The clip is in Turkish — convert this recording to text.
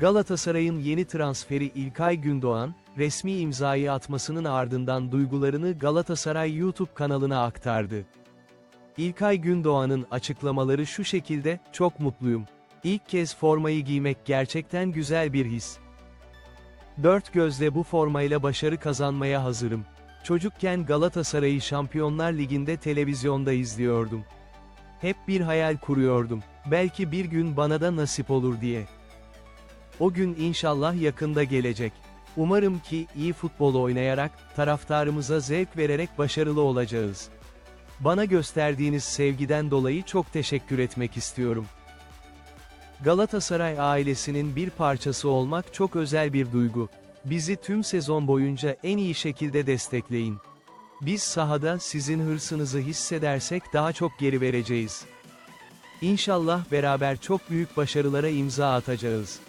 Galatasaray'ın yeni transferi İlkay Gündoğan, resmi imzayı atmasının ardından duygularını Galatasaray YouTube kanalına aktardı. İlkay Gündoğan'ın açıklamaları şu şekilde, çok mutluyum. İlk kez formayı giymek gerçekten güzel bir his. Dört gözle bu formayla başarı kazanmaya hazırım. Çocukken Galatasaray'ı Şampiyonlar Ligi'nde televizyonda izliyordum. Hep bir hayal kuruyordum. Belki bir gün bana da nasip olur diye. O gün inşallah yakında gelecek. Umarım ki iyi futbol oynayarak, taraftarımıza zevk vererek başarılı olacağız. Bana gösterdiğiniz sevgiden dolayı çok teşekkür etmek istiyorum. Galatasaray ailesinin bir parçası olmak çok özel bir duygu. Bizi tüm sezon boyunca en iyi şekilde destekleyin. Biz sahada sizin hırsınızı hissedersek daha çok geri vereceğiz. İnşallah beraber çok büyük başarılara imza atacağız.